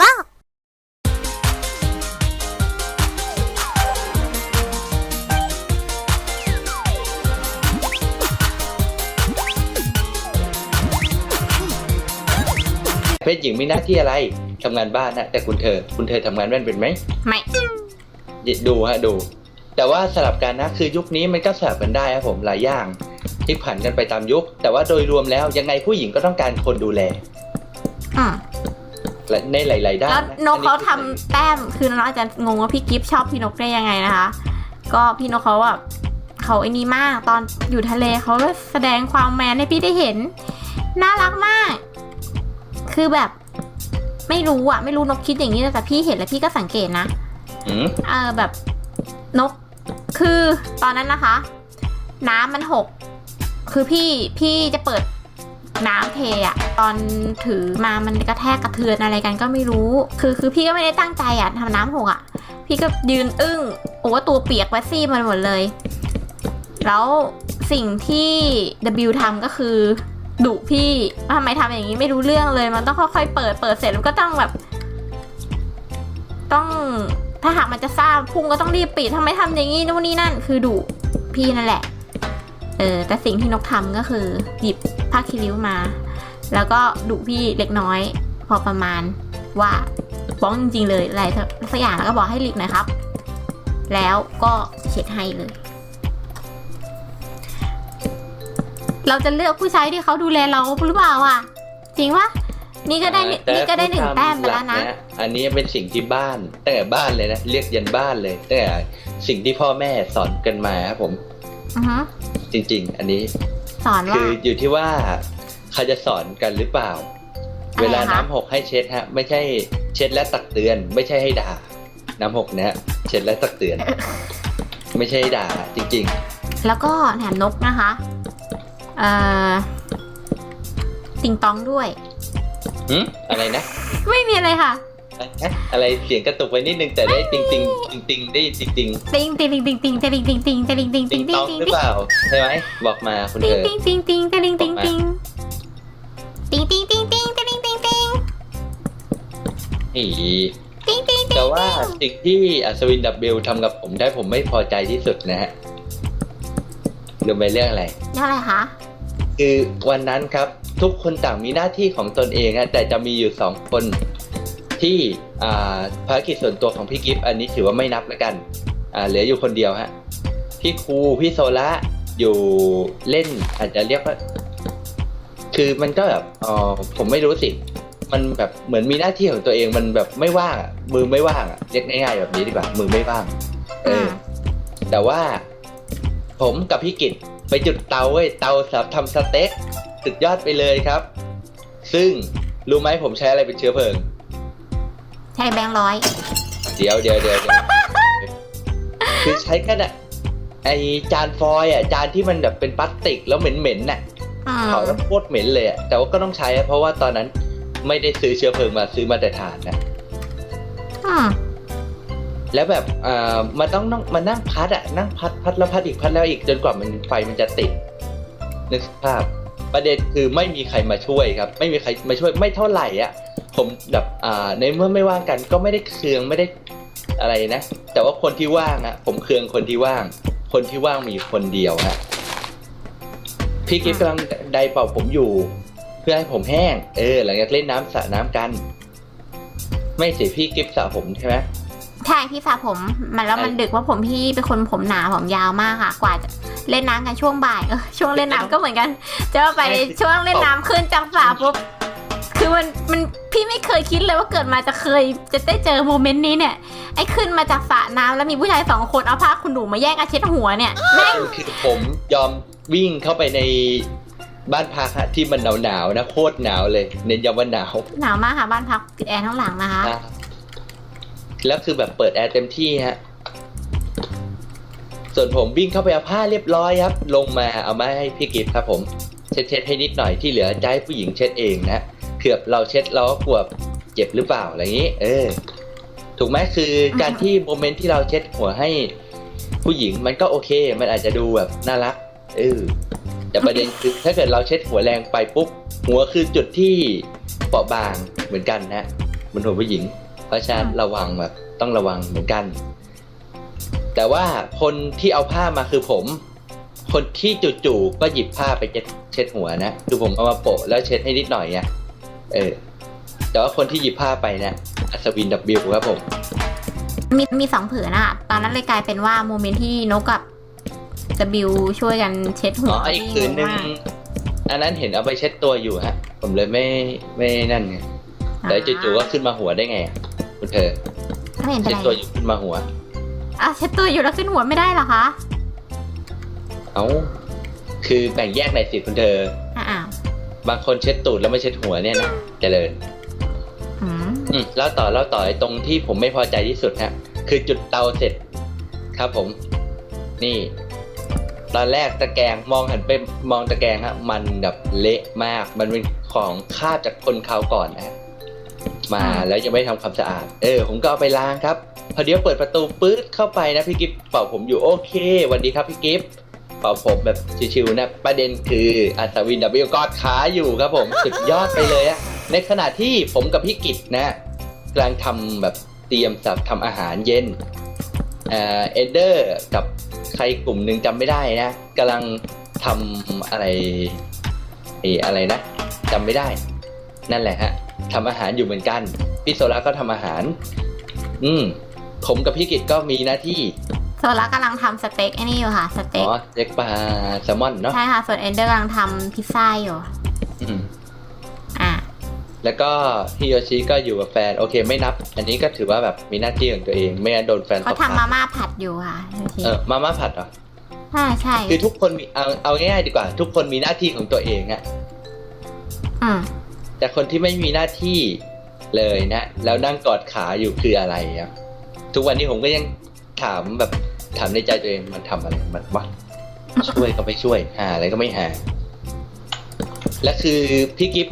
บ้าเพศหญิงมีหน้าที่อะไรทำงานบ้านนะแต่คุณเธอ คุณเธอทำงานบ้านเป็นไหมไม่ดูฮะดู แต่ว่าสลับกันนะคือยุคนี้มันก็สลับกันได้ครับผมหลายอย่างที่ผันกันไปตามยุค แต่ว่าโดยรวมแล้วยังไงผู้หญิงก็ต้องการคนดูแลอืมและ ในหลายๆด้าแล้วนนกเขาอัทำแต้มคือน้องอาจจะงงว่าพี่กิฟชอบพี่นกได้ยังไงนะคะ ก็พี่นกเขาแบบเขาไอ้นี่มากตอนอยู่ทะเลเขาแสดงความแมนให้พี่ได้เห็น น่ารักมาก คือแบบไม่รู้อะไม่รู้นกคิดอย่างนี้แต่พี่เห็นแล้วพี่ก็สังเกตนะ อืมเออแบบนกคือตอนนั้นนะคะ น้ำมันหก คือพี่พี่จะเปิด น้ำเทอะตอนถือมามันกระแทกกระเทือนอะไรกันก็ไม่รู้ คือคือพี่ก็ไม่ได้ตั้งใจอะทำน้ำหกอะพี่ก็ยืนอึ้งโอ้ว่าตัวเปียกแวซี่มันหมดเลย แล้วสิ่งที่ W ทำก็คือดุพี่ว่าทำไมทำอย่างนี้ไม่รู้เรื่องเลย มันต้องค่อยๆเปิดเปิดเสร็จแล้วก็ต้องแบบ ต้องถ้าหากมันจะซ่าพุ่งก็ต้องรีบปิดทำไมทำอย่างนี้นู่นนี่นั่น คือดุพี่นั่นแหละ เออแต่สิ่งที่นกทำก็คือ หยิบผ้าคีริ้วมา แล้วก็ดุพี่เล็กน้อย พอประมาณว่าบ้องจริงๆเลยอะไรสักอย่างแล้วก็บอกให้หลีกหน่อยครับ แล้วก็เช็ดให้เลย เราจะเลือกผู้ชายที่เขาดูแลเราหรือเปล่าอะ จริงปะนี่ก็ได้นี่นี่ก็ได้หนึ่งแต้มไปแล้วนะหกอันนี้เป็นสิ่งที่บ้านตั้งแต่บ้านเลยนะ เรียกยันบ้านเลยตั้งแต่สิ่งที่พ่อแม่สอนกันมาครับผม อือฮึ จริง ๆ อันนี้สอนว่า คืออยู่ที่ว่าเขาจะสอนกันหรือเปล่า อะไรคะ เวลาน้ำหกให้เช็ดฮะ ไม่ใช่เช็ดและตักเตือน ไม่ใช่ให้ด่า น้ำหกเนี่ยฮะเช็ดและตักเตือน ไม่ใช่ให้ด่า จริง แล้วก็แถมนกนะคะ เอ่อ ติงตองด้วย ๆหืมอะไรนะ ไม่มีอะไรค่ะ อะไรเสียงกระตุกไปนิดนึงแต่ได้ติงติงติงติงได้จริงติงติงติงติงติงติงติงติงติงติงติงติงติงติงงตติองงหรือเปล่าใช่ไหมบอกมาคุณติเธงอติงติงติงติงติงติงติงติงติงติงติงติงติงติงนี่ติงติงติแต่งว่าสิ่งที่อัศวินดับเบิลทำกับผมได้ผมไม่พอใจที่สุดนะฮะรู้ไหมเรื่องอะไรนี่อะไรคะคือวันนั้นครับทุกคนต่างมีหน้าที่ของตนเองฮะแต่จะมีอยู่สองคน ที่อ่าภารกิจส่วนตัวของพี่กิฟต์อันนี้ถือว่าไม่นับแล้วกันอ่าเหลืออยู่คนเดียวฮะพี่ครูพี่โซละอยู่เล่นอาจจะเรียกว่า คือมันก็แบบเออผมไม่รู้สิมันแบบเหมือนมีหน้าที่ของตัวเองมันแบบไม่ว่างอะมือไม่ว่างอะเรียกง่ายๆแบบนี้ดีกว่ามือไม่ว่าง เออ แต่ว่า ผมกับพี่กิตไปจุดเตาเว้ยเตาสำหรับทำสเต็กสุดยอดไปเลยครับ ซึ่งรู้ไหมผมใช้อะไรเป็นเชื้อเพลิงใช่แบงค์ร้อย เดี๋ยวเดี๋ยวเดี๋ยวเดี๋ยว คือใช้กระดาษไอจานฟอยล์อะจานที่มันแบบเป็นพลาสติกแล้วเหม็นๆน่ะอืมเผาแล้วโคตรเหม็นเลยอะแต่ว่าก็ต้องใช้อะเพราะว่าตอนนั้นไม่ได้ซื้อเชื้อเพลิงมาซื้อมาแต่ถ่านนะอืมแล้วแบบอ่ามันต้องนั่งมานั่งพัดอะนั่งพัดพัดแล้วพัดอีกพัดแล้วอีกจนกว่ามันไฟมันจะติดนึกสภาพ ประเด็นคือไม่มีใครมาช่วยครับ ไม่มีใครมาช่วยไม่เท่าไหร่อะ ผมแบบอ่าในเมื่อไม่ว่างกันก็ไม่ได้เคืองไม่ได้อะไรนะ แต่ว่าคนที่ว่างอะผมเคืองคนที่ว่าง คนที่ว่างมีคนเดียวฮะพี่กิฟต์กำลังไดเป่าผมอยู่ เพื่อให้ผมแห้ง เออ หลังจากเล่นน้ำสระน้ำกัน ไม่สิพี่กิฟต์สระผมใช่ไหมใช่พี่สระผมมันแล้วมันใช่ดึกว่าผมพี่เป็นคนผมหนาผมยาวมากค่ะ กว่าจะเล่นน้ำกันช่วงบ่ายเออช่วงเล่นน้ำก็เหมือนกันจะไปช่วงเล่นน้ำขึ้นจากสระปุ๊บ คือมันมันพี่ไม่เคยคิดเลยว่าเกิดมาจะเคย จะได้เจอโมเมนต์นี้เนี่ย ไอ้ขึ้นมาจากสระน้ำแล้วมีผู้ชายสองคนเอาผ้าคุณหนูมาแย่งอาเช็ดหัวเนี่ยแม่งคือผมยอมวิ่งเข้าไปในบ้านพักฮะที่มันหนาวๆนะโคตรหนาวเลยเน้นย้ำว่าหนาวหนาวมากค่ะบ้านพักปิดแอร์ทั้งหลังนะคะอะแล้วคือแบบเปิดแอร์เต็มที่ฮะ ส่วนผมวิ่งเข้าไปเอาผ้าเรียบร้อยครับ ลงมาเอามาให้พี่กิฟต์ครับผม เช็ดเช็ดให้นิดหน่อยที่เหลือจะให้ผู้หญิงเช็ดเองนะ เผื่อเราเช็ดเราก็กลัวเจ็บหรือเปล่าอะไรอย่างนี้ เออ ถูกไหมคือการที่โมเมนต์ที่เราเช็ดหัวให้ผู้หญิงมันก็โอเค มันอาจจะดูแบบน่ารักเออแต่ประเด็นคือถ้าเกิดเราเช็ดหัวแรงไปปุ๊บหัวคือจุดที่เปราะบางเหมือนกันนะบนหัวผู้หญิง เพราะฉะนั้นระวังแบบต้องระวังเหมือนกัน แต่ว่าคนที่เอาผ้ามาคือผม คนที่จู่ๆก็หยิบผ้าไปเช็ดเช็ดหัวนะคือผมเอามาโปะแล้วเช็ดให้นิดหน่อยอะ เออแต่ว่าคนที่หยิบผ้าไปเนี่ยอัศวินดับบิลครับผม มีมีสองผืนอะตอนนั้นเลยกลายเป็นว่าโมเมนต์ที่นกกับจะบิวช่วยกันเช็ดหัอ๋วออีกคืนนึงที่อันนั้นเห็นเอาไปเช็ดตัวอยู่ฮะ ผมเลยไม่ไม่นั่นไงแต่จู่ๆก็ขึ้นมาหัวได้ไงอะคุณเธอไม่เห็นเป็นเช็ดไรตัวอยู่ขึ้นมาหัว อะเช็ดตัวอยู่แล้วขึ้นหัวไม่ได้เหรอคะ เอ้า คือแบ่งแยกหน่อยสิคุณเธออะอ้าว บางคนเช็ดตูดแล้วไม่เช็ดหัวเนี่ยนะเจริญอืมอืมแล้วต่อแล้วต่อไอ้ตรงที่ผมไม่พอใจที่สุดฮะคือจุดเตาเสร็จ ครับผม นี่ ตอนแรกตะแกรงมองหันไปมองตะแกรงฮะมันแบบเละมาก มันเป็นของคาบจากคนคราวก่อนนะฮะมาแล้วยังไม่ทำความสะอาด เออ ผมก็เอาไปล้างครับ พอเดี๋ยวเปิดประตูปื๊ดเข้าไปนะพี่กิฟเป่าผมอยู่โอเคสวัสดีครับพี่กิฟ เป่าผมแบบชิวๆนะ ประเด็นคืออัศวินดับเบิลกอดขาอยู่ครับผมสุดยอดไปเลยอะในขณะที่ผมกับพี่กิจนะกำลังทำแบบเตรียมสับทำอาหารเย็นเอ่อเอเดอร์กับใครกลุ่มหนึ่งจำไม่ได้นะกำลังทำอะไรไอ้อะไรนะจำไม่ได้ นั่นแหละฮะทำอาหารอยู่เหมือนกัน พี่โซล่าก็ทำอาหาร อืมผมกับพี่กิจก็มีหน้าที่ โซล่ากำลังทำสเต็กไอ้นี่อยู่ค่ะสเต็กอ๋อเล็กปลาแซลมอนเนาะใช่ค่ะส่วนเอนเดอร์กำลังทำพิซซ่าอยู่อืมอะแล้วก็พี่โยชิก็อยู่กับแฟน โอเคไม่นับ อันนี้ก็ถือว่าแบบมีหน้าที่ของตัวเอง ไม่งั้นโดนแฟนเขาตบทำมาม่าผัดอยู่ค่ะโอเคเออมาม่าผัดเหรอ ใช่ใช่คือทุกคนมีเอาเอาง่ายๆดีกว่า ทุกคนมีหน้าที่ของตัวเองอะอืมแต่คนที่ไม่มีหน้าที่เลยนะ แล้วนั่งกอดขาอยู่คืออะไรอะทุกวันนี้ผมก็ยังถามแบบ ถามในใจตัวเองมันทำอะไรมันวะช่วยก็ไม่ช่วยหาอะไรก็ไม่หา และคือพี่กิฟ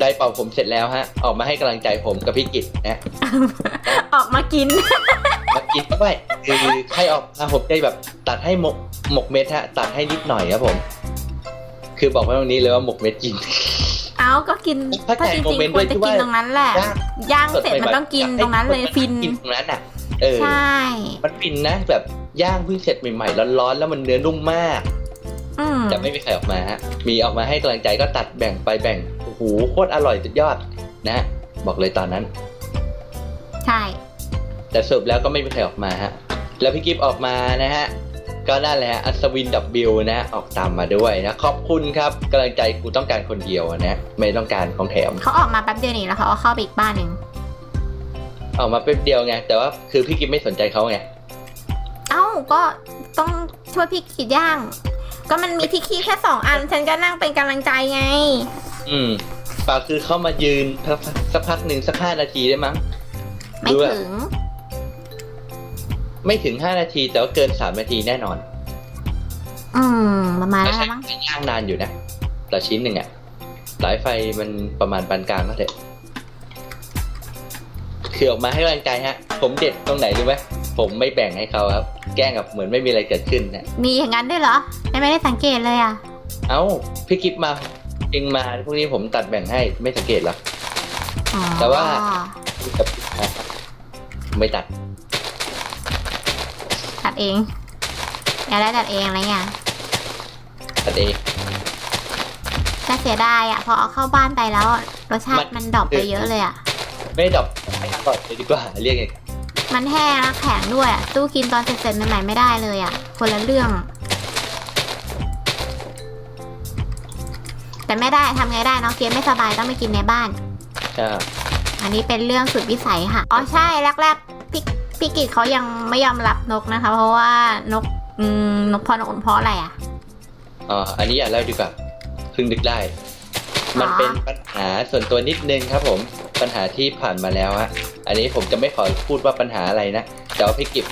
ได้เป่าผมเสร็จแล้วฮะ ออกมาให้กำลังใจผมกับพี่กิจนะออกมากินมากินด้วยคือให้ออกมาผมได้แบบ ตัดให้หมกหมกเม็ดฮะ ตัดให้นิดหน่อยครับผม คือบอกไว้ตรงนี้เลยว่าหมกเม็ดกิน เอาก็กินเข้าใจถ้าจริงโมเมนต์ๆควรจะด้วยที่กินว่าตรงนั้นแหละย่างย่างเสร็จมันต้องกินตรงนั้นเลยฟินกินตรงนั้นอะ เออ ใช่มันฟินนะ แบบย่างเพิ่งเสร็จใหม่ๆร้อนๆแล้วมันเนื้อนุ่มมาก อืมแต่ไม่มีใครออกมาฮะ มีออกมาให้กำลังใจก็ตัดแบ่งไปแบ่ง โอ้โหโคตรอร่อยสุดยอดนะ บอกเลยตอนนั้น ใช่ แต่สรุปแล้วก็ไม่มีใครออกมาฮะ แล้วพี่กิฟออกมานะฮะ ก็นั่นแหละฮะอัศวินดับบิลนะออกตามมาด้วยนะ ขอบคุณครับกำลังใจกูต้องการคนเดียวนะ ไม่ต้องการของแถม เขาออกมาแป๊บเดียวนี่แล้วเขาก็เข้าไปอีกบ้านหนึ่ง ออกมาแป๊บเดียวไง แต่ว่าคือพี่กิฟไม่สนใจเขาไง เอ้าก็ต้องช่วยพี่ขีดย่าง ก็มันมีที่คีแค่สองอัน ฉันก็นั่งเป็นกำลังใจไง อืมเปล่าคือเข้ามายืนสักสักพักหนึ่งสักห้านาทีได้มั้งไม่ดูอะถึง ไม่ถึงห้านาทีแต่ว่าเกินสามนาทีแน่นอนอืมประมาณแล้วนั้นใช้ละมั้งไฟย่างนานอยู่นะ ต่อชิ้นหนึ่งอะสายไฟมันประมาณปานกลางก็เถอะ คือออกมาให้กำลังใจฮะ ผมเด็ดตรงไหนรู้ไหมผมไม่แบ่งให้เขาครับ แกล้งกับเหมือนไม่มีอะไรเกิดขึ้นนะมีอย่างนั้นด้วยเหรอฉันไม่ได้สังเกตเลยอะ เอ้าพี่กิฟมาเองมาพวกนี้ผมตัดแบ่งให้ไม่สังเกตเหรอ อ๋อแต่ว่า ไม่ตัดตัดเองอยากได้ตัดเองอะไรเงี้ยตัดเองแต่เสียดายอะพอเอาเข้าบ้านไปแล้วอะรสชามัตินมันดรอปไปเยอะเลยอะ ไม่ดอก ไม่อร่อยเลยดีกว่าเรียกไงมันแห้งแล้วแข็งด้วยอะตู้กินตอนเสร็จๆใหม่ๆไม่ได้เลยอะ คนละเรื่อง แต่ไม่ได้ทำไงได้เนาะเกมไม่สบายต้องไปกินในบ้านใช่อันนี้เป็นเรื่องสุดวิสัยค่ะ อ๋อใช่แรกๆพี่พี่กิจเขายังไม่ยอมรับนกนะคะ เพราะว่านกอืมนกพอนกอุ่นเพราะอะไรอะ อ๋ออันนี้อย่าเล่าดีกว่าเพิ่งนึกได้ มันเป็นปัญหาส่วนตัวนิดนึงครับผมปัญหาที่ผ่านมาแล้วฮะอันนี้ผมจะไม่ขอพูดว่าปัญหาอะไรนะแต่ว่าพี่กิฟ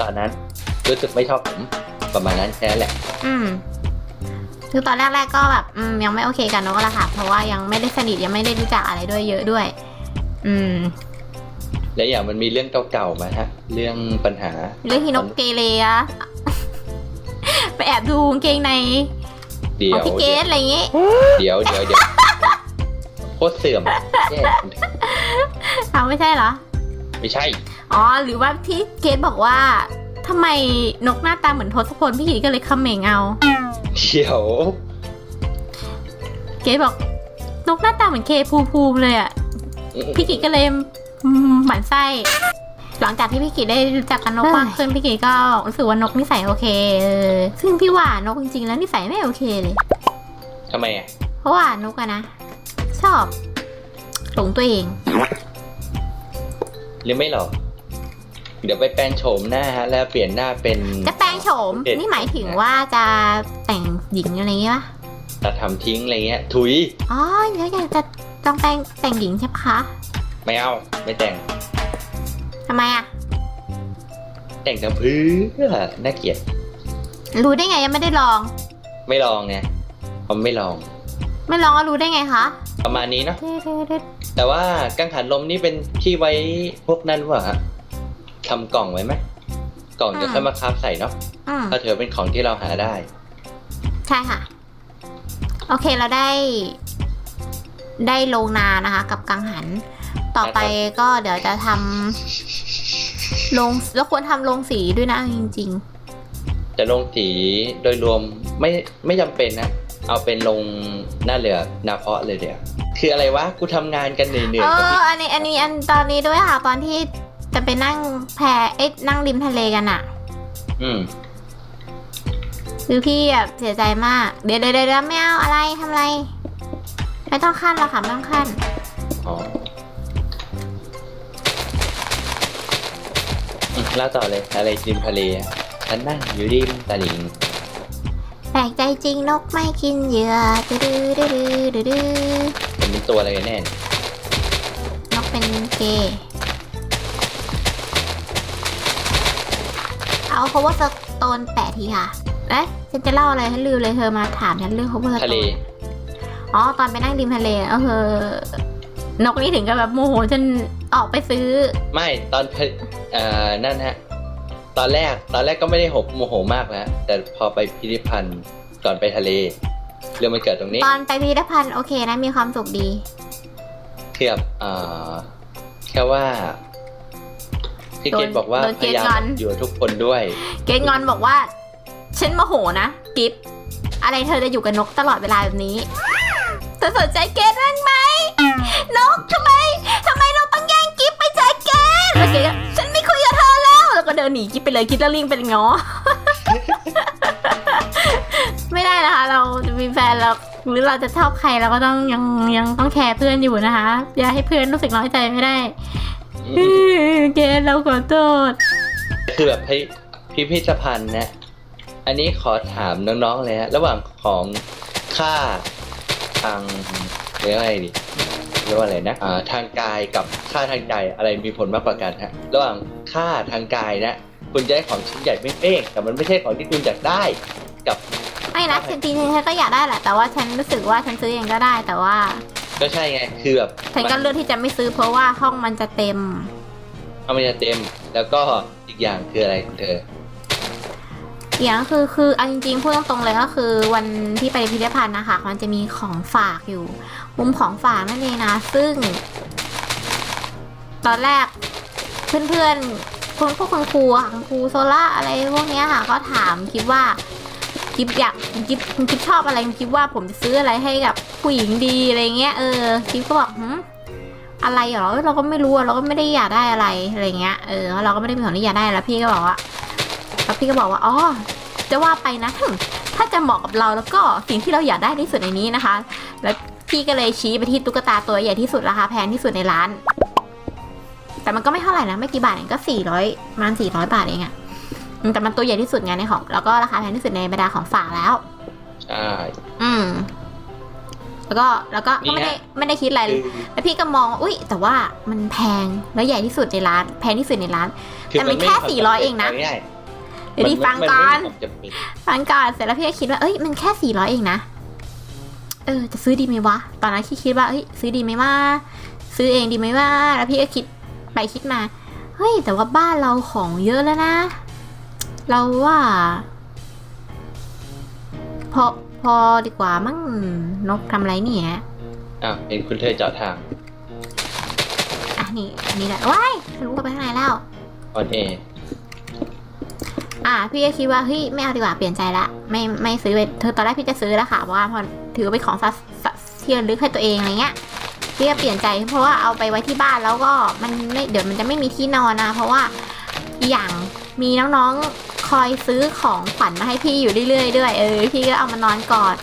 ตอนนั้นรู้สึกไม่ชอบผมประมาณนั้นแค่นั้นแหละ อืมคือตอนแรกๆก็แบบอืมยังไม่โอเคกับนกละค่ะ เพราะว่ายังไม่ได้สนิทยังไม่ได้รู้จักอะไรด้วยเยอะด้วย อืม และอย่างมันมีเรื่องเก่าๆมาฮะ เรื่องปัญหา เรื่องที่นกเกเรอะไปแอบดูกางเกงใน เดี๋ขยองวพี่เกสอะไรอย่างงี้ เดี๋ยวเดี๋ยวเดี๋ยวโคตรเสื่อมแย่ไม่ใช่เหรอ ไม่ใช่ อ๋อ หรือว่าที่เกดบอกว่าทำไมนกหน้าตาเหมือนทศพลพี่กีก็เลยคำเหม่งเอา เดี๋ยว เกดบอกนกหน้าตาเหมือนเคภูมิภูมิเลยอะพี่กีก็เลยอืมหมั่นไส้ หลังจากที่พี่กีได้รู้จักกับนกมากขึ้นพี่กีก็รู้สึกว่านกนิสัยโอเคเออซึ่งพี่ว่านกจริงๆแล้วนิสัยไม่โอเคเลย ทำไมอะ เพราะว่านกอะนะ ชอบหลงตัวเองหรือไม่หรอก เดี๋ยวไปแปลงโฉมหน้าฮะ แล้วเปลี่ยนหน้าเป็นจะแปลงโฉมเด็ดนี่หมายถึงว่าจะแต่งหญิงอะไรอย่างเงี้ยปะตัดทำทิ้งอะไรเงี้ย ถุยอ๋อแล้วอยากจะลองแปลงแต่งหญิงใช่ปะคะไม่เอา ไม่แต่ง ทำไมอะแต่งทำเพื่อน่าเกลียด รู้ได้ไงยังไม่ได้ลอง ไม่ลองไงผมไม่ลอง ไม่ลองก็รู้ได้ไงคะประมาณนี้เนาะเด้เด้เด้แต่ว่ากังหันลมนี่เป็นที่ไว้พวกนั้นวะฮะทำกล่องไว้ไหม กล่องจะค่อยมาคราฟใส่เนาะอืมถ้าเธอเป็นของที่เราหาได้ ใช่ค่ะ โอเคเราได้ ได้โรงนานะคะ กับกังหัน ต่อไปก็เดี๋ยวจะทำ โรงแล้วควรทำโรงสีด้วยนะจริง จะลงสีโดยรวมไม่ไม่จำเป็นนะ เอาเป็นลงหน้าเรือนาเพาะเลยเดี๋ยวคืออะไรวะ กูทำงานกันเหนื่ๆอยเอๆกับอ พี่อันนี้อันนี้อันตอนนี้ด้วยค่ะ ตอนที่จะไปนั่งแพเอ๊ะนั่งริมทะเลกันอะอืม คือพี่แบบเสียใจมาก เดี๋ยวเดี๋ยวเดี๋ยวไม่เอาอะไรทำอะไร ไม่ต้องขั้นหรอกค่ะไม่ต้องขั้น อ๋อ เล่าต่อเลยอะไรริมทะเลอะฉันนั่งอยู่ริมตลิ่งแปลกใจจริงนกไม่กินเหยื่อดื้อดื้อดื้อดื้อดื้อมันเป็นตัวอะไรกันแน่เนี่ยนกเป็นเกย์เอา cover stone แปะทีค่ะเอ๊ะฉันจะเล่าอะไรให้ลืมเลยเธอมาถามฉันเรื่อง cover ทะเล stone อ๋อตอนไปนั่งริมทะเลเออเธอนกนี่ถึงกับแบบโมโหจนออกไปซื้อ ไม่ตอนเพเอ่อนั่นฮะ ตอนแรกตอนแรกก็ไม่ได้หกโมโหมากนะแต่พอไปพิพิธภัณฑ์ก่อนไปทะเล เรื่องมันเกิดตรงนี้ ตอนไปพิพิธภัณฑ์โอเคนะมีความสุขดี เทียบอ่าแค่ว่าพี่เกดโดนบอกว่าโดนพเกรดยายามงอนอยู่กับทุกคนด้วย เกดงอนบอกว่า ฉันโมโหนะ กิฟอะไรเธอจะอยู่กับนกตลอดเวลาแบบนี้เธอสนใจเกดบ้างไหมนกทำไม เดินหนีกิฟไปเลยกิฟแล้วลิงเป็นง้อ ไม่ได้นะคะ เราจะมีแฟนเราหรือเราจะชอบใครเราก็ต้องยังยังต้องแคร์เพื่อนอยู่นะคะ อย่าให้เพื่อนรู้สึกน้อยใจไม่ได้เกดเราขอโทษคือแบบพิพิพิธภัณฑ์นะ อันนี้ขอถามน้องๆเลยฮะระหว่างของค่าทางเรียกว่าอะไรดิเรียกว่าอะไรนะอ่าทางกายกับค่าทางใจอะไรมีผลมากกว่ากันฮะ ระหว่าง ค่าทางกายนะ คุณจะได้ของชิ้นใหญ่เป้งๆแต่มันไม่ใช่ของที่คุณอยากได้ กับ ไม่นะจริงๆฉันก็อยากได้แหละ แต่ว่าฉันรู้สึกว่าฉันซื้อเองก็ได้แต่ว่า ก็ใช่ไง คือแบบฉันก็เลือกที่จะไม่ซื้อเพราะว่าห้องมันจะเต็มเอามันจะเต็ม แล้วก็อีกอย่างคืออะไรคุณเธออย่างก็คือคือเอาจริงๆพูดตรงๆเลยก็คือวันที่ไปพิพิธภัณฑ์นะคะมันจะมีของฝากอยู่ มุมของฝากนั่นเองนะ ซึ่ง ตอนแรก เพื่อนๆคุณพวกคุณครูค่ะคุณครูโซล่าอะไรพวกนี้ค่ะก็ถามคิดว่าคิดอยากคิดคิดชอบอะไรคิดว่าผมจะซื้ออะไรให้กับผู้หญิงดีอะไรเงี้ยเออคิดก็บอกหือะไรเหรอเราก็ไม่รู้เราก็ไม่ได้อยากได้อะไรอะไรเงี้ยเออเราก็ไม่ได้มีของที่อยากได้แล้วพี่ก็บอกว่าแล้วพี่ก็บอกว่าอ๋อจะว่าไปนะถ้าจะเหมาะกับเราแล้วก็สิ่งที่เราอยากได้ที่สุดในนี้นะคะ แล้วพี่ก็เลยชี้ไปที่ตุ๊กตาตัวใหญ่ที่สุดราคาแพงที่สุดในร้าน แต่มันก็ไม่เท่าไหร่นะ ไม่กี่บาทเองก็สี่ร้อยประมาณสี่ร้อยบาทเองอะอืมแต่มันตัวใหญ่ที่สุดไงในของ แล้วก็ราคาแพงที่สุดในบรรดาของฝากแล้ว ใช่ อืม แล้วก็แล้วก็ก็ไม่ได้ไม่ได้คิดอะไรคือแล้วพี่ก็มองว่าอุ้ยแต่ว่ามันแพงแล้วใหญ่ที่สุดในร้าน แพงที่สุดในร้านคือแต่มันแค่ไ400เองนะง่ายเดี๋ยวดีฟังมัก่อนไม่จำเป็นฟังก่อนเสร็จแล้วพี่ก็คิดว่าเอ้ยมันแค่สี่ร้อยเองนะเออจะซื้อดีไหมวะ ตอนนั้นพี่คิดว่าเอ้ยซื้อดีไหมว่าซื้อเองดีไหมว่าแล้วพี่ก็คิด ไปคิดมา เฮ้ย แต่ว่าบ้านเราของเยอะแล้วนะ เราว่า พอพอดีกว่ามั้งนกทำอะไรเนี่ยอะเห็นคุณเธอเจาะทางอะนี่อันนี้แหละว้ายทะลุเข้าไปข้างในแล้ว ออนเออะพี่ก็คิดว่าเฮ้ยไม่เอาดีกว่าเปลี่ยนใจละไม่ไม่ซื้อไปเธอตอนแรกพี่จะซื้อแล้วค่ะเพราะว่าพอถือเป็นของสัสที่ระลึกให้ตัวเองอะไรเงี้ย พี่ก็เปลี่ยนใจ เพราะว่าเอาไปไว้ที่บ้านแล้วก็มันไม่เดี๋ยวมันจะไม่มีที่นอนนะ เพราะว่าอีกอย่างมีน้องๆคอยซื้อของขวัญมาให้พี่อยู่เรื่อยๆด้วยเออพี่ก็เอามานอนกอด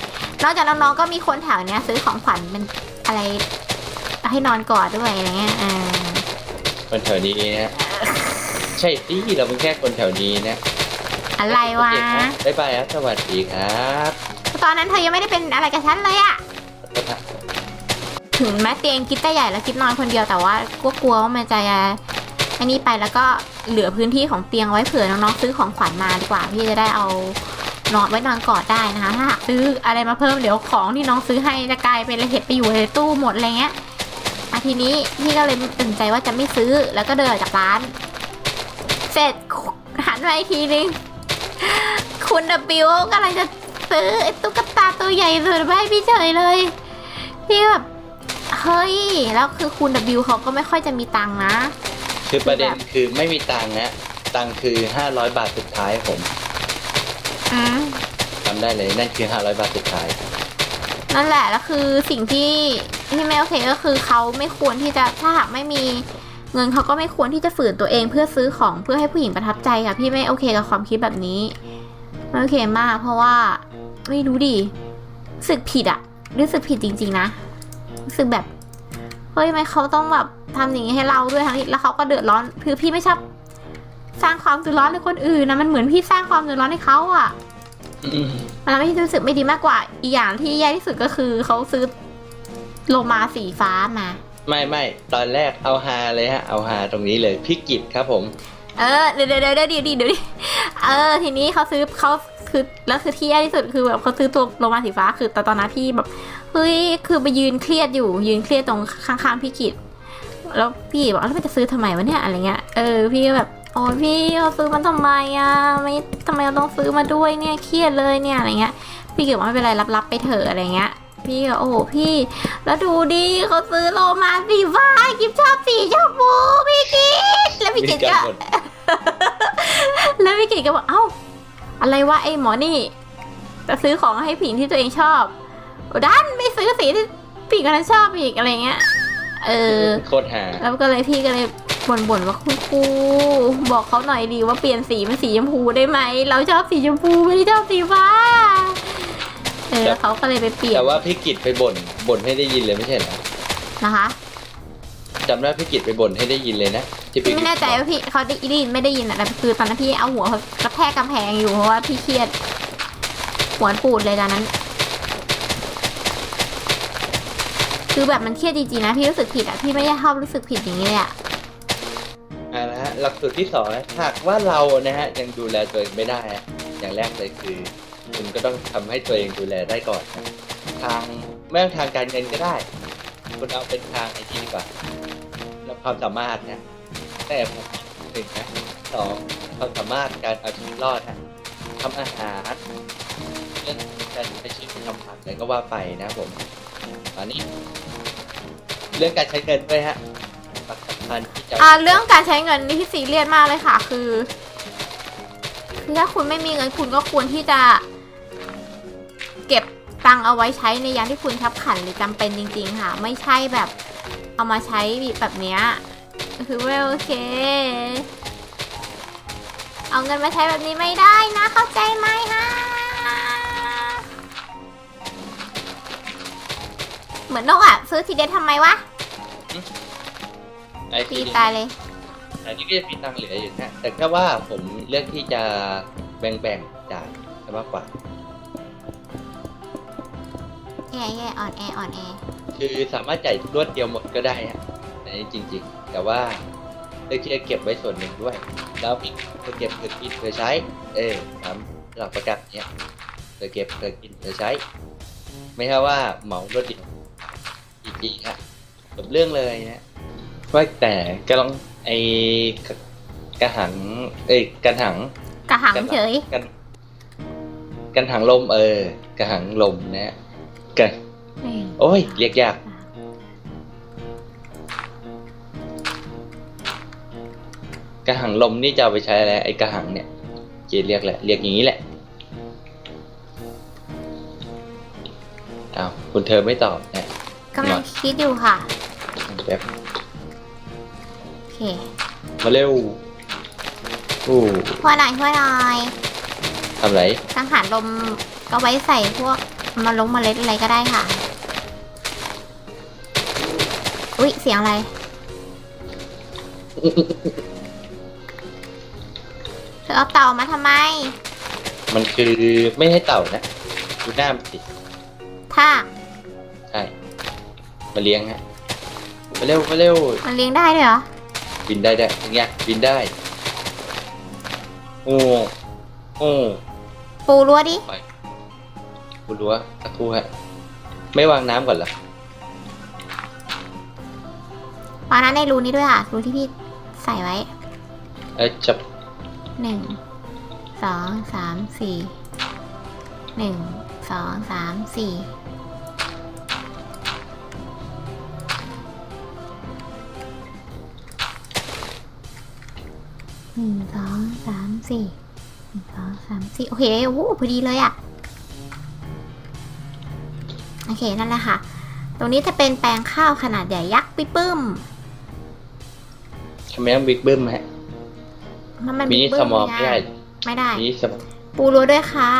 นอกจากน้องๆก็มีคนแถวเนี้ยซื้อของขวัญเป็นอะไร ให้นอนกอดด้วยอะไรเงี้ยอ่าคนแถวนี้นะใช่ที่เราเป็นแค่คนแถวนี้นะอะไรวะโอเคครับบ๊ายบายครับสวัสดีครับ ตอนนั้นเธอยังไม่ได้เป็นอะไรกับฉันเลยอะ ถึงแม้เตียงกิ๊บจะใหญ่แล้วกิ๊บนอนคนเดียวแต่ว่าก็กลัวว่ามันจะอันนี้ไปแล้วก็เหลือพื้นที่ของเตียงไว้เผื่อน้องๆซื้อของขวัญมาดีกว่าพี่จะได้เอานอนไว้นอนกอดได้นะคะถ้าหากซื้ออะไรมาเพิ่มเดี๋ยวของที่น้องซื้อให้จะกลายเป็นระเหตุไปอยู่ในตู้หมดอะไรเงี้ยอาทีนี้พี่ก็เลยตัดใจว่าจะไม่ซื้อแล้วก็เดินออกจากร้าน เสร็จหันมาอีกทีนึงคุณดับบิวกำลังจะซื้อตุ๊กตาตัวใหญ่สุดมาให้พี่เฉยเลย พี่แบบ เฮ้ย แล้วคือคุณ W เขาก็ไม่ค่อยจะมีตังค์นะ คือประเด็นคือไม่มีตังค์นะตังค์คือ500บาทสุดท้ายผมอืมจำได้เลยนั่นคือ500บาทสุดท้าย นั่นแหละแล้วคือสิ่งที่ที่ไม่โอเคก็คือเขาไม่ควรที่จะถ้าหากไม่มีเงินเขาก็ไม่ควรที่จะฝืนตัวเองเพื่อซื้อของเพื่อให้ผู้หญิงประทับใจค่ะพี่ไม่โอเคกับความคิดแบบนี้ไม่โอเคมากเพราะว่าไม่รู้ดิรู้สึกผิดอะรู้สึกผิดจริง ๆ นะ รู้สึกแบบ เฮ้ยทำไมเขาต้องแบบทำอย่างนี้ให้เราด้วยทั้งที่แล้วเขาก็เดือดร้อน คือพี่ไม่ชอบสร้างความเดือดร้อนให้คนอื่นนะมันเหมือนพี่สร้างความเดือดร้อนให้เขาอะมันทำให้พี่รู้สึกไม่ดีมากกว่า อีกอย่างที่แย่ที่สุดก็คือเขาซื้อโลมาสีฟ้ามา ไม่ไม่ตอนแรกเอาฮาเลยฮะ เอาฮาตรงนี้เลยพี่กิจครับผม เออเดี๋ยวเดี๋ยวเดี๋ยวเดี๋ยวเดี๋ยวเดี๋ยวเออ ทีนี้เขาซื้อเขา คือแล้วคือที่แย่ที่สุดคือแบบเขาซื้อตัวโลมาสีฟ้าคือแต่ตอนนั้นพี่แบบเฮ้ยคือไปยืนเครียดอยู่ยืนเครียดตรงข้างๆพี่กิจแล้วพี่บอกแล้วมันจะซื้อทำไมวะเนี่ยอะไรเงี้ยเออพี่ก็แบบโอ้ยพี่เราซื้อมันทำไมอะไม่ทำไมเราต้องซื้อมาด้วยเนี่ยเครียดเลยเนี่ยอะไรเงี้ย พี่ก็บอกไม่เป็นไรรับๆไปเถอะอะไรเงี้ยพี่ก็โอ้โหพี่ แล้วดูดิเขาซื้อโลมาสีฟ้ากิฟชอบสีชมพูพี่กิฟแล้วพี่มีกิฟกัก็หมดแล้วพี่กิจก็บอกเอ้า อะไรวะไอ้หมอนี่ จะซื้อของให้ผู้หญิงที่ตัวเองชอบดันไม่ซื้อสีที่ผู้หญิงคนนั้นชอบอีกอะไรเงี้ย เออ โคตรหาแล้วก็เลยพี่ก็เลยบ่นๆว่าคุณครูบอกเขาหน่อยดีว่าเปลี่ยนสีเป็นสีชมพูได้ไหม เราชอบสีชมพูไม่ได้ชอบสีฟ้า เออเขาก็เลยไปเปลี่ยนแต่ว่าพี่กิจไปบ่นบ่นให้ได้ยินเลยไม่ใช่เหรอนะคะจำได้พี่กิจไปบ่นให้ได้ยินเลยนะที่ พี่พี่ไม่แน่ใจว่าพี่เขาได้ได้ยินไม่ได้ยินอะแต่คือตอนนั้นพี่เอาหัวกระแทกกำแพงอยู่เพราะว่าพี่เครียดหัวปูดเลยตอนนั้น คือแบบมันเครียดจริงๆนะพี่รู้สึกผิดอะพี่ไม่ได้ชอบรู้สึกผิดอย่างนี้เลยอะอ่านะฮะหลักสูตรที่สองนะหากว่าเรานะฮะยังดูแลตัวเองไม่ได้ฮะอย่างแรกเลยคือคุณก็ต้องทำให้ตัวเองดูแลได้ก่อนนะทางไม่ต้องทางการเงินก็ได้ คุณเอาเป็นทางไอทีดีกว่าแล้วความสามารถนะ แต่ผมหนึ่งนะสองความสามารถการเอาชีวิตรอดนะทำอาหารเรื่องการใช้ชีวิตประจำวันอะไรก็ว่าไปนะผมอันนี้ เรื่องการใช้เงินด้วยฮะกสำคัญที่จะอ่าเรื่องการใช้เงินนี่ที่ซีเรียสมากเลยค่ะ คือคือถ้าคุณไม่มีเงินคุณก็ควรที่จะ เก็บตังค์เอาไว้ใช้ในยามที่คุณทับขันหรือจำเป็นจริง ๆ ค่ะ ไม่ใช่แบบเอามาใช้แบบเนี้ย คือไม่โอเค เอาเงินมาใช้แบบนี้ไม่ได้นะ เข้าใจไหมฮะ เหมือนนกอะ ซื้อทีเดียวทำไมวะ ไอ้ตีที่ตายเลย อันนี้ก็จะมีตังค์เหลืออยู่นะแต่แค่ว่าผมเลือกที่จะแบ่งๆจ่ายซะมากกว่า แย่แย่อ่อนแออ่อนแอ คือสามารถจ่ายรวดเดียวหมดก็ได้ฮะอันนี้จริง ๆ แต่ว่าเลือกที่จะเก็บไว้ส่วนหนึ่งด้วย แล้วมีเพื่อเก็บเพื่อกินเพื่อใช้ เออตามหลักประกันเนี้ยเพื่อเก็บเพื่อกินเพื่อใช้ ไม่ใช่ว่าเหมารวดเดียวจริงๆฮะจบเรื่องเลยนะว่าแต่กำลังไอ้กระกระหัง เอ้ยกระหังกระหังเฉยกันกันหังลมเออ กระหังลมนะฮะกันโอ้ยเรียกยาก กระหังลมนี่จะเอาไปใช้อะไรไอ้กระหังเนี่ยเจเรียกแหละเรียกอย่างนี้แหละอ้าวคุณเธอไม่ตอบนะกำลังคิดอยู่ค่ะแบบโอเคมาเร็วอู้หัวหน่อยหัวหน่อยทำไรกังหันลมก็ไว้ใส่พวกมาลงเมล็ดอะไรก็ได้ค่ะ อุ๊ย เสียงอะไรเธอเอาเต่ามาทำไม มันคือไม่ให้เต่านะดูหน้ามันสิถ้าใช่มาเลี้ยงฮะมาเร็วมาเร็วมันเลี้ยงได้ด้วยเหรอ บินได้ได้อย่างเงี้ยบินได้โอ้โอ้ปูรั้วดิ คุณรู้ว่าสักครู่ฮะไม่วางน้ำก่อนเหรอวางนั้นในรูนี้ด้วยค่ะ รูที่พี่ใส่ไว้ เอ้ยจับ หนึ่งสองสามสี่หนึ่งสองสามสี่หนึ่งสองสามสี่หนึ่งสองสามสี่โอเคโอ้โหพอดีเลยอะโอเค นั่นแหละค่ะ ตรงนี้จะเป็นแปลงข้าวขนาดใหญ่ยักษ์ปิ๊บปึ้มทำไมต้องบิ๊กบึ้มฮะ มันมันมินิบิ๊กสเบิ้มอลไม่ได้ ไม่ได้ มินิสมอลปูรั้วด้วยค่ะ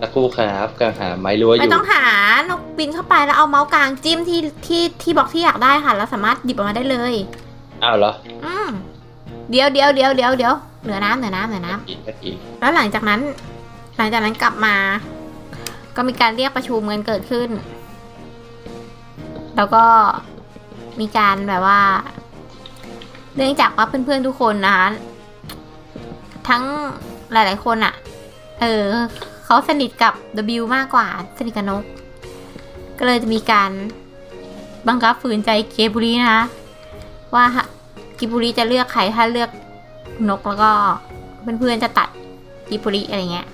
สักครู่ครับกำลังหาไม้รั้วอไม่ยู่ต้องหานกบินเข้าไปแล้วเอาเมาส์กลางจิ้มที่ที่ที่บอกที่อยากได้ค่ะ แล้วสามารถหยิบออกมาได้เลย อ้าวเหรอ อืมเดี๋ยวเดี๋ยวเดี๋ยวเดี๋ยวเดี๋ยวเหนือน้ำเหนือน้ำเหนือน้ำอีกนาทีแล้วหลังจากนั้น หลังจากนั้นกลับมา ก็มีการเรียกประชุมกันเกิดขึ้น แล้วก็มีการแบบว่า เนื่องจากว่าเพื่อนๆทุกคนนะคะ ทั้งหลาย ๆ คนอะเออเขาสนิทกับ W มากกว่า สนิทกับนก ก็เลยจะมีการบังคับฝืนใจเกบุรีนะคะ ว่ากิบุรีจะเลือกใครถ้าเลือกนกแล้วก็เพื่อนๆจะตัดกิบุรีอะไรเงี้ย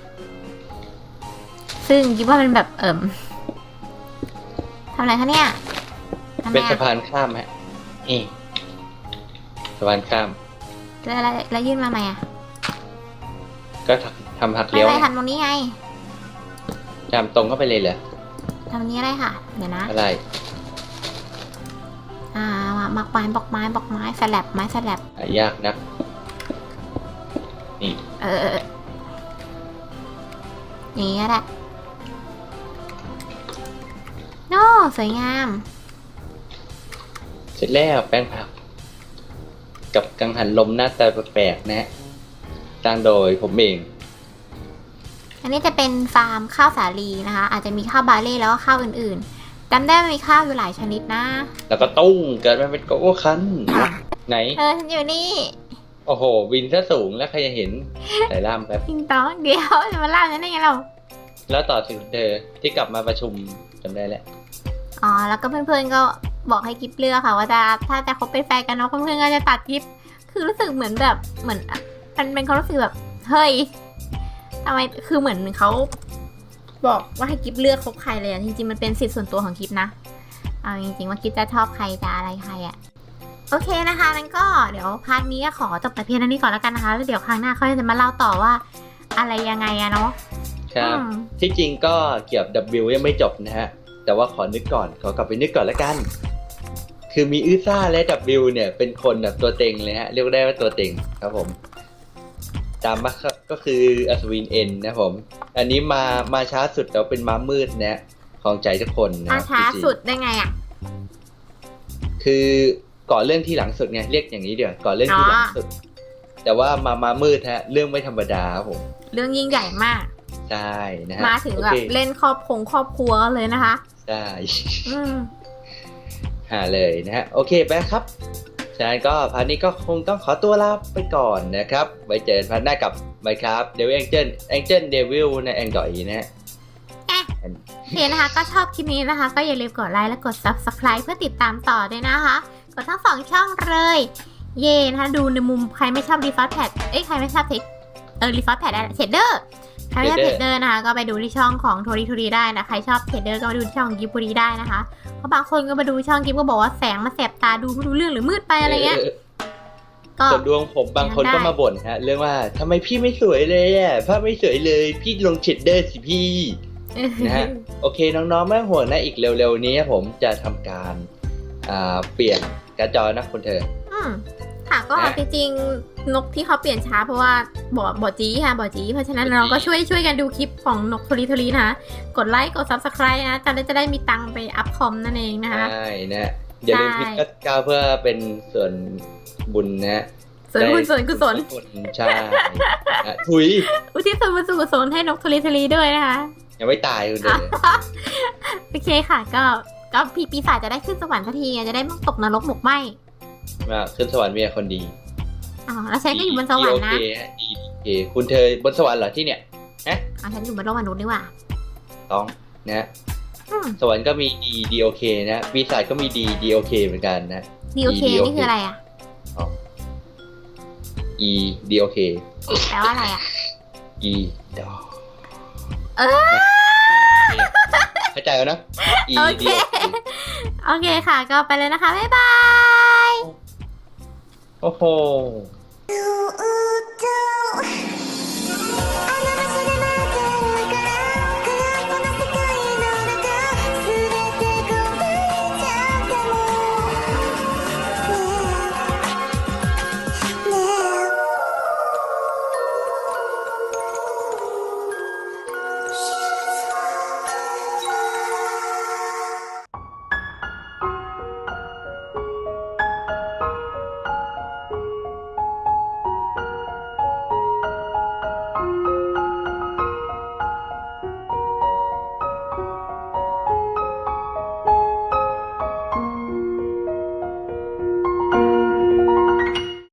ซึ่งคิดว่ามันแบบเอิ่มทำอะไรคะเนี่ยทำไมเป็นสะอะพานข้ามฮะนี่สะพานข้ามแล้วแล้วแล้วยื่นมาไหมอะ ก็ทำทำหักไม่เลี้ยวไม่ไงทำตรงนี้ไงทำตรงเข้าไปเลยเหรอทำตรงนี้อะไรค่ะ เดี๋ยวนะ อะไร อ่ามักไม้บอกไม้บอกไม้สลับไม้สลับหายากนัก นี่ เออเออเอออย่างนี้ก็ได้โน่สวยงาม เสร็จแล้วแป้งผัก กับกังหันลมหน้าตาแปลกๆนะฮะ สร้างโดยผมเอง อันนี้จะเป็นฟาร์มข้าวสาลีนะคะ อาจจะมีข้าวบาเล่แล้วก็ข้าวอื่นๆจำได้ว่ามีข้าวอยู่หลายชนิดนะ แล้วก็ตุ้งเกิดมาเป็นโกโก้คันไหน เออฉันอยู่นี่โอ้โห วินซะสูงแล้วใครจะเห็นใส่ล่ามแป๊บ ติงตองเดี๋ยวจะมาเล่าฉันได้ไงเราแล้วต่อถึงเธอที่กลับมาประชุมจำได้แหละ อ๋อแล้วก็เพื่อนๆก็บอกให้กิฟเลือกค่ะว่าจะถ้าจะคบเป็นแฟนกันเนาะเพื่อนๆก็จะตัดกิฟคือรู้สึกเหมือนแบบเหมือน มันเป็นความรู้สึกแบบเฮ้ยทำไมคือเหมือนเขาบอกว่าให้กิฟเลือกคบใครเลยอะจริงๆมันเป็นสิทธิ์ส่วนตัวของกิฟนะเอาจริงๆว่ากิฟจะชอบใครจะอะไรใครอะโอเคนะคะนั้นก็เดี๋ยวพาร์ทนี้ก็ขอจบแต่เพียงเท่านี้ก่อนแล้วกันนะคะแล้วเดี๋ยวครั้งหน้าเขาจะมาเล่าต่อว่า อะไรยังไงอะเนาะครับอืมที่จริงก็เกี่ยวกับ W ยังไม่จบนะฮะแต่ว่าขอนึกก่อนขอกลับไปนึกก่อนละกัน คือมีอือซ่าและ W เนี่ยเป็นคนแบบตัวเต็งเลยฮะเรียกได้ว่าตัวเต็งครับผม ตามมาก็คืออัศวินเอ็นนะครับผม อันนี้มามาช้าสุดแต่ว่าเป็นม้ามืดนะของใจทุกคนนะคอารับช้าจริงๆสุดได้ไงอะคือก่อนเรื่องที่หลังสุดไงเรียกอย่างนี้เดี๋ยวก่อนเรื่องที่หลังสุด แต่ว่ามามามืดฮะ เรื่องไม่ธรรมดาครับผม เรื่องยิ่งใหญ่มากใช่นะฮะมาถึงโอแบคบเล่นครอบคงครอบครัวกันเลยนะคะใช่อืมหาเลยนะฮะโอเคไปครับฉะ นั้นก็พาร์ทนี้ก็คงต้องขอตัวลาไปก่อนนะครับ ไว้เจอกันพาร์ทหน้ากับไมครับเดวิลแองเจิลแองเจิลเดวิลในแองดอยนะฮะโอเคนะคะก็ชอบคลิปนี้นะคะ ก็อย่าลืมกดไลค์และกด subscribe เพื่อติดตามต่อด้วยนะคะ กดทั้งสองช่องเลย เย่นะคะดูในมุมใครไม่ชอบ r e f a s t Pad เอ้ยใครไม่ชอบเทคเออ r e f a s t Pad ได้เทเดอร์ ใครไม่ชอบเท Shader เดอร์นะคะ ก็ไปดูที่ช่องของโทริโทรีได้นะใครชอบเทเดอร์ก็มาดูที่ช่องกิบบุรีได้นะคะเพราะบางคนก็มาดูช่องกิบก็บอกว่าแสงมาแสบตาดูไม่รู้เรื่องหรือมืดไปอะไรเงี้ยเออก็ส่วนดวงผมบางคนได้ก็มาบ่นฮะ เรื่องว่าทำไมพี่ไม่สวยเลยอะภาพไม่สวยเลย พี่ลงเชดเดอร์สิพี่นะฮะโอเคน้องๆไม่ต้องห่วงนะอีกเร็วๆนี้ผมจะทำการอ่าเปลี่ยนการ์ดจอนะคุณเธออืม ค่ะ ก็นะ จริงๆนกที่เขาเปลี่ยนช้าเพราะว่าบ่อบ่อจีค่ะบ่อจีเพราะฉะนั้นบ่อจี้เราก็ช่วยช่วยกันดูคลิปของนกโทรีโทรีนะคะกดไลค์กด subscribe นะจะได้จะได้มีตังค์ไปอัพคอมนั่นเองนะคะ ใช่นะอย่าลืมใช่ พิจก้าวเพื่อเป็นส่วนบุญนะส่วนบุญส่วนกุศลใช่นะถุยอุทิศส่วนบุญส่วนกุศลให้นกโทรีโทรีด้วยนะคะ ยังไม่ตายคุณเธอโอเคค่ะ ก็ก็พี่ปีศาจจะได้ขึ้นสวรรค์สักทีไงจะได้ไม่ตกนรกหมกไหม มาขึ้นสวรรค์มีแต่คนดีอ๋อแล้วฉันก็อยู่บนสวรรค์นะดีโอเคฮะดีโอเคคุณเธอบนสวรรค์เหรอที่เนี่ยอ๋อฉันอยู่บนโลกมนุษย์ดีกว่าต้องนะ อืมสวรรค์ก็มีดีดีโอเคนะปีศาจก็มีดีดีโอเคเหมือนกันนะ ดีโอเค DOK นี่คืออะไรอะ E ดีโอเค แปลว่าอะไรอะ E ดอเออ เข้าใจแล้วนะ E โอดีเคโอเค โอเคค่ะ ก็ไปเลยนะคะ บ๊ายบาย 哦吼。